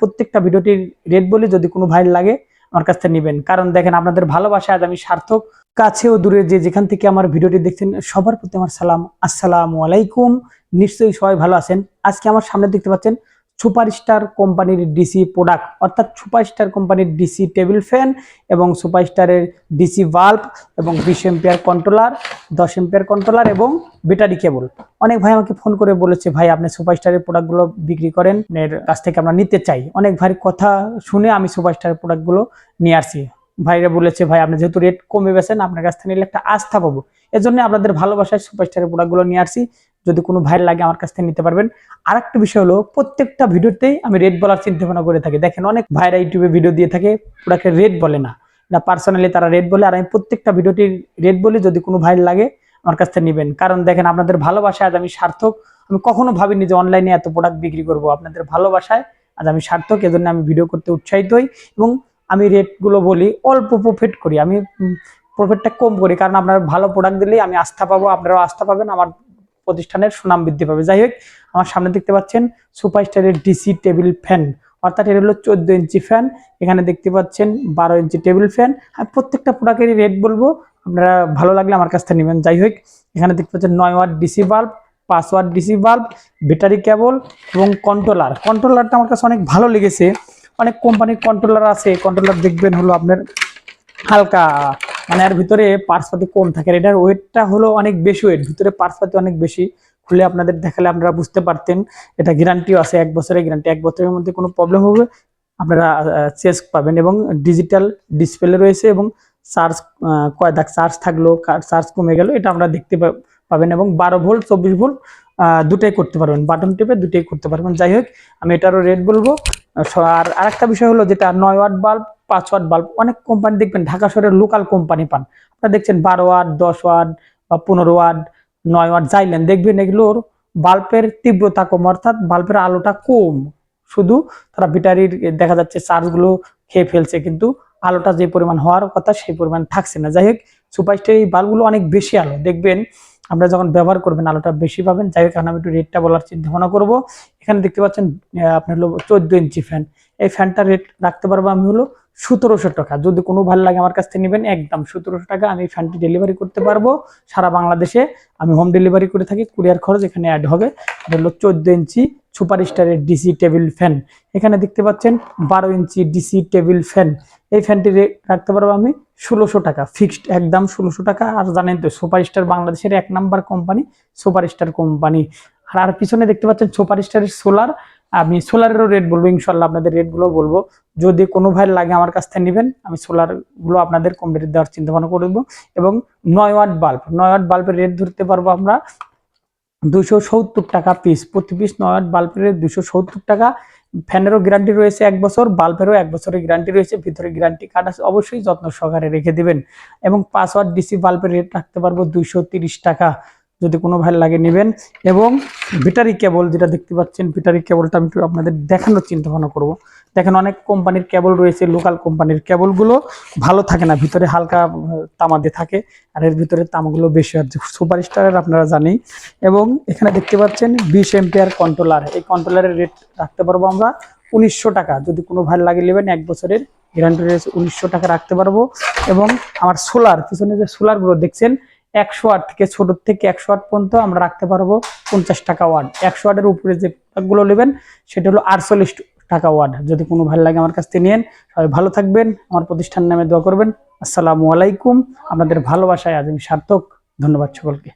প্রত্যেকটা ভিডিওটির রেট বলে যদি কোনো ভাই লাগে আমার কাছ থেকে নেবেন। কারণ দেখেন আপনাদের ভালোবাসা আজ আমি সার্থক কাছে ও দূরে যে যেখান থেকে আমার ভিডিওটি দেখছেন, সবার প্রতি আমার সালাম। আসসালামু আলাইকুম। নিশ্চয়ই সবাই ভালো আছেন। আজকে আমার সামনে দেখতে পাচ্ছেন সুপারস্টার কোম্পানির ডিসি প্রোডাক্ট, অর্থাৎ সুপারস্টার কোম্পানির ডিসি টেবিল ফ্যান এবং সুপারস্টারের ডিসি বাল্ব এবং বিশ এম্পিয়ার কন্ট্রোলার, দশ এম্পিয়ার কন্ট্রোলার এবং ব্যাটারি কেবল। অনেক ভাই আমাকে ফোন করে বলেছে, ভাই, আপনি সুপারস্টারের প্রোডাক্টগুলো বিক্রি করেন, এর কাছ থেকে আমরা নিতে চাই। অনেক ভাইয়ের কথা শুনে আমি সুপারস্টারের প্রোডাক্টগুলো নিয়ে আসছি। ভাইরা বলেছে, ভাই, আপনি যেহেতু রেট কমে বেছেন আপনার কাছ থেকে নিলে একটা আস্থা পাবো। এজন্য আপনাদের ভালোবাসায় সুপারস্টারের প্রোডাক্টগুলো নিয়ে আসছি। যদি কোনো ভাইয়ের লাগে আমার কাছ থেকে নিতে পারবেন। আর একটা বিষয় হলো, প্রত্যেকটা ভিডিওতেই আমি রেড বলার চিন্তা ভাবনা করে থাকি। দেখেন, অনেক ভাইরা ইউটিউবে ভিডিও দিয়ে থাকে প্রোডাক্টের রেড বলে না। না পার্সোনালি তারা রেড বলে, আর আমি প্রত্যেকটা ভিডিওটির রেড বলি, যদি কোনো ভাইয়ের লাগে আমার কাছ থেকে নেবেন। কারণ দেখেন, আপনাদের ভালোবাসায় আজ আমি সার্থক। আমি কখনো ভাবিনি যে অনলাইনে এত প্রোডাক্ট বিক্রি করব। আপনাদের ভালোবাসায় আজ আমি সার্থক, এজন্য আমি ভিডিও করতে উৎসাহিত হই এবং আমি রেটগুলো বলি, অল্প প্রফিট করি। আমি প্রফিটটা কম করি। কারণ আপনার ভালো প্রোডাক্ট দিলেই আমি আস্থা পাবো, আপনারাও আস্থা পাবেন, আমার প্রতিষ্ঠানের সুনাম বৃদ্ধি পাবে। যাই হোক, আমার সামনে দেখতে পাচ্ছেন সুপারস্টারের ডিসি টেবিল ফ্যান। অর্থাৎ এটা হলো চোদ্দ ইঞ্চি ফ্যান। এখানে দেখতে পাচ্ছেন বারো ইঞ্চি টেবিল ফ্যান। আর প্রত্যেকটা প্রোডাক্টেরই রেট বলব, আপনারা ভালো লাগলে আমার কাছ থেকে নেবেন। যাই হোক, এখানে দেখতে পাচ্ছেন নয় ওয়াট ডিসি বাল্ব, পাঁচ watt DC bulb, battery cable এবং কন্ট্রোলার। কন্ট্রোলারটা আমার কাছে অনেক ভালো লেগেছে। অনেক কোম্পানির কন্ট্রোলার আছে। কন্ট্রোলার দেখবেন হলো আপনার হালকা মানে এর ভিতরে পার্সপাতি কম থাকে। এটার ওয়েটটা হলো অনেক বেশি ওয়েট ভিতরে পার্সপাতি অনেক বেশি খুলে আপনাদের দেখালে আপনারা বুঝতে পারতেন। এটা গ্যারান্টিও আছে, এক বছরের গ্যারান্টি এক বছরের মধ্যে কোনো প্রবলেম হবে, আপনারা চেঞ্জ পাবেন। এবং ডিজিটাল ডিসপ্লে রয়েছে এবং চার্জ কয় দাগ চার্জ থাকল চার্জ কমে গেল, এটা আমরা দেখতে পাবেন। এবং বারো ভোল্ট চব্বিশ ভোল্ট দুটাই করতে পারবেন। বাটন টিপে দুটাই করতে পারবেন। যাই হোক, আমি এটারও রেট বলব। আর আরেকটা বিষয় হলো যেটা নয় ওয়াট বাল্ব পাঁচ ওয়াট বাল্ব, অনেক কোম্পানি দেখবেন, ঢাকা শহরের লোকাল কোম্পানি পান। আপনারা দেখছেন বারো ওয়াট, দশ ওয়াট বা পনেরো ওয়াট, নয় ওয়াট যাইলেন দেখবেন এগুলোর বাল্বের তীব্রতা কম, অর্থাৎ বাল্বের আলোটা কম। শুধু তারা ব্যাটারির দেখা যাচ্ছে চার্জগুলো খেয়ে ফেলছে, কিন্তু আলোটা যে পরিমাণ হওয়ার কথা সেই পরিমাণ থাকছে না। যাই হোক সুপারস্টার এই বাল্বগুলো অনেক বেশি আলো। দেখবেন, আমরা যখন ব্যবহার করবেন, আলোটা বেশি পাবেন। যাই হোক আমি একটু রেটটা বলার চিন্তা ভাবনা করব। এখানে দেখতে পাচ্ছেন আপনার হলো চোদ্দ ইঞ্চি ফ্যান এই ফ্যানটার রেট রাখতে পারব আমি হলো সতেরোশো টাকা। যদি কোনো ভালো লাগে আমার কাছ থেকে নেবেন, একদম সতেরোশো টাকা আমি ফ্যানটি ডেলিভারি করতে পারব। সারা বাংলাদেশে আমি হোম ডেলিভারি করে থাকি, কুরিয়ার খরচ এখানে অ্যাড হবে। হলো চোদ্দ ইঞ্চি সুপার স্টারের ডিসি টেবিল ফ্যান এখানে দেখতে পাচ্ছেন বারো ইঞ্চি ডিসি টেবিল ফ্যান এই ফ্যানটি রাখতে পারব আমি ষোলোশো টাকা ফিক্সড একদম ষোলোশো টাকা। আর জানেন তো, সুপার স্টার বাংলাদেশের এক number company super star company আর আর পিছনে দেখতে পাচ্ছেন সুপার স্টারের সোলার আমি সোলারেরও রেট বলব, ইনশাল্লাহ আপনাদের রেটগুলো বলব। যদি কোনো ভাই লাগে আমার কাছ থেকে নেবেন, আমি সোলারগুলো আপনাদের কম রেট দেওয়ার চিন্তা ভাবনা করব এবং নয় ওয়াট বাল্ব নয় ওয়াট বাল্বের রেট ধরতে পারব আমরা দুশো সত্তর টাকা পিস প্রতি পিস নয় ওয়াট বাল্বের দুশো সত্তর টাকা। ফ্যানেরও গ্যারান্টি রয়েছে এক বছর, বাল্বেরও এক বছরের গ্যারান্টি রয়েছে, ভিতরে গ্যারান্টি কার্ড আছে, অবশ্যই যত্ন সহকারে রেখে দিবেন। এবং পাঁচ ওয়াট ডিসি বাল্বের রেট রাখতে পারব দুইশো টাকা। যদি কোনো ভাই লাগে নেবেন। এবং ব্যাটারি কেবল যেটা দেখতে পাচ্ছেন, ব্যাটারি কেবলটা আমি একটু আপনাদের দেখানোর চিন্তা ভাবনা করব। দেখেন অনেক কোম্পানির কেবল রয়েছে, লোকাল কোম্পানির কেবলগুলো। ভালো থাকে না, ভিতরে হালকা তামা দিয়ে থাকে। আর এর ভিতরে তামাগুলো বেশি হয়। সুপার স্টারের আপনারা জানেই। এবং এখানে দেখতে পাচ্ছেন বিশ এম্পিয়ার কন্ট্রোলার এই কন্ট্রোলারের রেট রাখতে পারব আমরা উনিশশো টাকা। যদি কোনো ভাই লাগিয়ে নেবেন, এক বছরের গ্যারান্টি রয়েছে উনিশশো টাকা রাখতে পারব। এবং আমার সোলার পিছনে যে সোলারগুলো দেখছেন একশো আট থেকে ছোটোর থেকে একশো আট পর্যন্ত আমরা রাখতে পারব পঞ্চাশ টাকা ওয়ার্ড একশো ওয়ার্ডের উপরে যে প্রোডাক্টগুলো নেবেন, সেটা হলো আটচল্লিশ টাকা ওয়ার্ড যদি কোনো ভালো লাগে আমার কাছ থেকে নিন সবাই ভালো থাকবেন, আমার প্রতিষ্ঠান নামে দোয়া করবেন। আসসালামু আলাইকুম। আপনাদের ভালোবাসায় আজ আমি সার্থক। ধন্যবাদ সকলকে।